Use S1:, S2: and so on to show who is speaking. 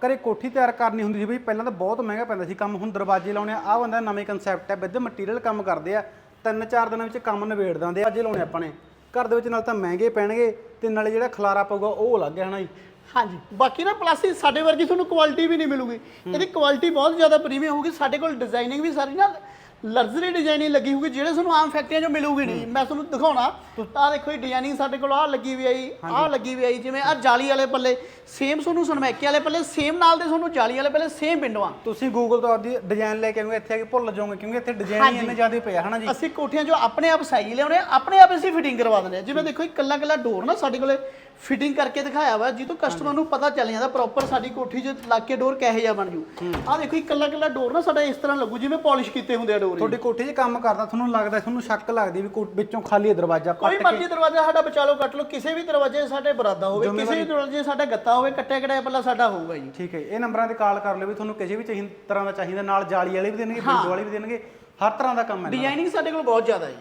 S1: ਘਰੇ ਕੋਠੀ ਤਿਆਰ ਕਰਨੀ ਹੁੰਦੀ ਸੀ ਬਈ, ਪਹਿਲਾਂ ਤਾਂ ਬਹੁਤ ਮਹਿੰਗਾ ਪੈਂਦਾ ਸੀ ਕੰਮ, ਹੁਣ ਦਰਵਾਜ਼ੇ ਲਾਉਣੇ ਆ। ਆਹ ਬੰਦਾ ਨਵੇਂ ਕਨਸੈਪਟ ਹੈ ਵਿਦ ਮਟੀਰੀਅਲ ਕੰਮ ਕਰਦੇ ਆ। ਤਿੰਨ ਚਾਰ ਦਿਨਾਂ ਵਿੱਚ ਕੰਮ ਨਿਬੇੜ ਦਿੰਦੇ ਆ ਅੱਜ ਲਾਉਣੇ ਆਪਾਂ ਨੇ ਘਰ ਦੇ ਵਿੱਚ ਨਾਲ ਤਾਂ ਮਹਿੰਗੇ ਪੈਣਗੇ ਤੇ ਨਾਲੇ ਜਿਹੜਾ ਖਲਾਰਾ ਪਊਗਾ ਉਹ ਅਲੱਗ ਹੈ ਨਾ ਜੀ?
S2: ਹਾਂਜੀ। ਬਾਕੀ ਨਾ ਪਲੱਸ ਸਾਡੇ ਵਰਗੀ ਤੁਹਾਨੂੰ ਕੁਆਲਿਟੀ ਵੀ ਨਹੀਂ ਮਿਲੂਗੀ। ਇਹਦੀ ਕੁਆਲਿਟੀ ਬਹੁਤ ਜ਼ਿਆਦਾ ਪ੍ਰੀਮੀਅਮ ਹੋਊਗੀ, ਸਾਡੇ ਕੋਲ ਡਿਜ਼ਾਈਨਿੰਗ ਵੀ ਸਾਰੀ ਨਾ ਲਗਜ਼ਰੀ ਡਿਜ਼ਾਈਨਿੰਗ ਲੱਗੀ ਹੋਊਗੀ ਜਿਹੜੇ ਤੁਹਾਨੂੰ ਆਮ ਫੈਕਟਰੀਆਂ 'ਚੋਂ ਮਿਲੂਗੀ ਨਹੀਂ। ਮੈਂ ਤੁਹਾਨੂੰ ਦਿਖਾਉਣਾ ਆਹ ਦੇਖੋ ਇਹ ਡਿਜ਼ਾਈਨਿੰਗ ਸਾਡੇ ਕੋਲ ਆਹ ਲੱਗੀ ਵੀ ਆਈ ਆਹ ਲੱਗੀ ਵੀ ਆਈ ਜਿਵੇਂ ਆਹ ਜਾਲੀ ਵਾਲੇ ਪੱਲੇ ਸੇਮ ਤੁਹਾਨੂੰ ਸਨਮੈਕੇ ਵਾਲੇ ਪੱਲੇ ਸੇਮ ਨਾਲ ਦੇ ਤੁਹਾਨੂੰ ਜਾਲੀ ਵਾਲੇ ਪੱਲੇ ਸੇਮ ਵਿੰਡੋਆਂ
S1: ਤੁਸੀਂ ਗੂਗਲ ਤੋਂ ਆਪਦੀ ਡਿਜ਼ਾਈਨ ਲੈ ਕੇ ਆਉਂਗੇ ਇੱਥੇ ਆ ਕੇ ਭੁੱਲ ਜਾਓਗੇ ਕਿਉਂਕਿ ਇੱਥੇ ਡਿਜ਼ਾਈਨ ਇੰਨੇ ਜ਼ਿਆਦਾ ਪਿਆ ਹਨਾ ਜੀ?
S2: ਅਸੀਂ ਕੋਠੀਆਂ 'ਚੋਂ ਆਪਣੇ ਆਪ ਸਾਈਜ਼ ਲਿਆਉਣੇ ਆਪਣੇ ਆਪ ਅਸੀਂ ਫਿਟਿੰਗ ਕਰਵਾ ਦਿੰਦੇ ਆ। ਜਿਵੇਂ ਦੇਖੋ ਇਕੱਲਾ ਇਕੱਲਾ ਡੋਰ ਨਾ ਸਾਡੇ ਕੋਲੇ ਫਿਟਿੰਗ ਕਰਕੇ ਦਿਖਾਇਆ ਵਾ ਜਿੱਦੋਂ ਕਸਟਮਰ ਨੂੰ ਪਤਾ ਚੱਲ ਜਾਂਦਾ ਪ੍ਰੋਪਰ ਸਾਡੀ ਕੋਠੀ 'ਚ ਲੱਗ ਕੇ ਡੋਰ ਕਿਹੋ ਜਿਹਾ ਬਣ ਜੂ। ਆਹ ਦੇਖੋ ਇਕੱਲਾ ਇਕੱਲਾ ਡੋਰ ਨਾ ਸਾਡਾ ਇਸ ਤਰ੍ਹਾਂ ਲੱਗੂ ਜਿਵੇਂ ਪਾਲਿਸ਼ ਕੀਤੇ ਹੁੰਦੇ ਆ ਡੋਰ
S1: ਤੁਹਾਡੀ ਕੋਠੀ 'ਚ ਕੰਮ ਕਰਦਾ ਤੁਹਾਨੂੰ ਲੱਗਦਾ ਤੁਹਾਨੂੰ ਸ਼ੱਕ ਲੱਗਦੀ ਵੀ ਕੋ- ਵਿੱਚੋਂ ਖਾਲੀ ਹੈ ਦਰਵਾਜ਼ਾ
S2: ਕੋਈ ਮਰਜ਼ੀ ਦਰਵਾਜ਼ਾ ਸਾਡਾ ਬਚਾ ਲਓ ਕੱਟ ਲਓ। ਕਿਸੇ ਵੀ ਦਰਵਾਜ਼ੇ 'ਚ ਸਾਡੇ ਬਰਾਦਾ ਹੋਵੇ ਕਿਸੇ ਵੀ ਦਰਵਾਜ਼ੇ 'ਚ ਸਾਡਾ ਗੱਤਾ ਹੋਵੇ ਕੱਟਿਆ ਕਟਿਆ ਪੱਲਾ ਸਾਡਾ ਹੋਊਗਾ ਜੀ।
S1: ਠੀਕ ਹੈ ਇਹ ਨੰਬਰਾਂ ਤੇ ਕਾਲ ਕਰ ਲਿਓ ਵੀ ਤੁਹਾਨੂੰ ਕਿਸੇ ਵੀ ਚਾਹੀ- ਤਰ੍ਹਾਂ ਦਾ ਚਾਹੀਦਾ ਨਾਲ ਜਾਲੀ ਵਾਲੇ ਵੀ ਦੇਣਗੇ ਬਿੰਦੂ ਵਾਲੇ ਵੀ ਦੇਣਗੇ। ਹਰ ਤਰ੍ਹਾਂ ਦਾ ਕੰਮ ਹੈ ਇਹਨਾਂ ਦਾ।
S2: ਡਿਜ਼ਾਈਨਿੰਗ ਸਾਡੇ ਕੋਲ ਬਹੁਤ ਜ਼ਿਆਦਾ ਜੀ।